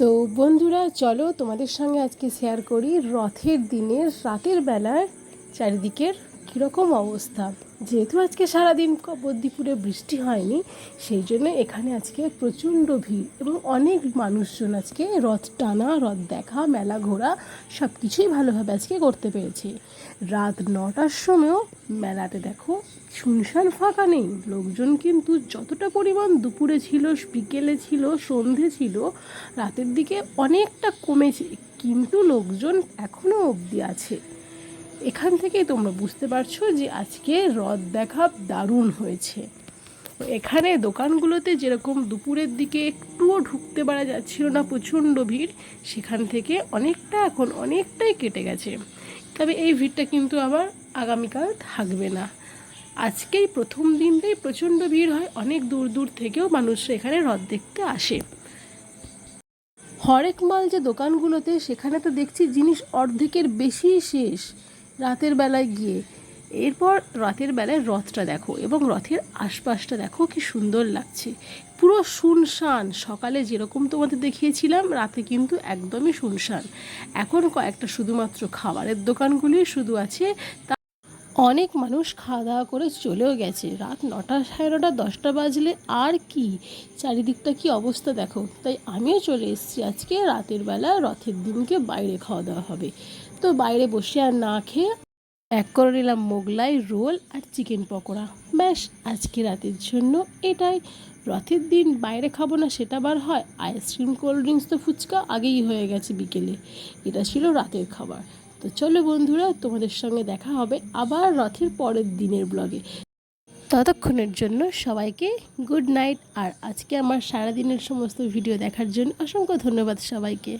তো বন্ধুরা, চলো তোমাদের সঙ্গে আজকে শেয়ার করি রথের দিনের, রাতের বেলার চারিদিকের কীরকম অবস্থা। যেহেতু আজকে সারাদিন কবদ্দীপুরে বৃষ্টি হয়নি, সেই জন্য এখানে আজকে প্রচণ্ড ভিড় এবং অনেক মানুষজন আজকে রথ টানা, রথ দেখা, মেলা ঘোরা সব কিছুই ভালোভাবে আজকে করতে পেরেছে। রাত নটার সময়ও মেলাতে দেখো, শুনশান ফাঁকা নেই। লোকজন কিন্তু যতটা পরিমাণ দুপুরে ছিল, বিকেলে ছিল, সন্ধে ছিল, রাতের দিকে অনেকটা কমেছে। কিন্তু লোকজন এখনও অবধি আছে। এখান থেকেই তোমরা বুঝতে পারছ যে আজকে রথ দেখা দারুণ হয়েছে। এখানে দোকানগুলোতে যেরকম দুপুরের দিকে একটুও ঢুকতে পারা যাচ্ছিল না, প্রচণ্ড ভিড়, সেখান থেকে অনেকটা এখন অনেকটাই কেটে গেছে। তবে এই ভিড়টা কিন্তু আবার আগামীকাল থাকবে না। আজকেই প্রথম দিনটাই প্রচণ্ড ভিড় হয়, অনেক দূর দূর থেকেও মানুষ এখানে রথ দেখতে আসে। হরেক মাল যে দোকানগুলোতে, সেখানে তো দেখছি জিনিস অর্ধেকের বেশি শেষ রাতের বেলায় গিয়ে। এরপর রাতের বেলায় রথটা দেখো এবং রথের আশপাশটা দেখো কি সুন্দর লাগছে। পুরো শুনশান, সকালে যেরকম তোমাদের দেখিয়েছিলাম, রাতে কিন্তু একদমই শুনশান। এখন কয়েকটা শুধুমাত্র খাবারের দোকানগুলি শুধু আছে অনেক মানুষ খাওয়া দাওয়া করে চলেও গেছে। রাত নটা সাড়ে নটা, দশটা বাজলে আর কি? চারিদিকটা কি অবস্থা দেখো। তাই আমিও চলে এসেছি আজকে রাতের বেলা রথের দিনকে বাইরে খাওয়া দাওয়া হবে। তো বাইরে বসে আর না খেয়ে এক করে নিলাম মোগলাই, রোল আর চিকেন পকোড়া। ব্যাস, আজকে রাতের জন্য এটাই। রথের দিন বাইরে খাব না সেটা বার হয়। আইসক্রিম, কোল্ড ড্রিঙ্কস তো ফুচকা আগেই হয়ে গেছে বিকেলে। এটা ছিল রাতের খাবার। তো চলো বন্ধুরা, তোমাদের সঙ্গে দেখা হবে আবার রথের পরের দিনের ব্লগে ততক্ষণের জন্য সবাইকে গুড নাইট আর আজকে আমার সারাদিনের সমস্ত ভিডিও দেখার জন্য অসংখ্য ধন্যবাদ সবাইকে।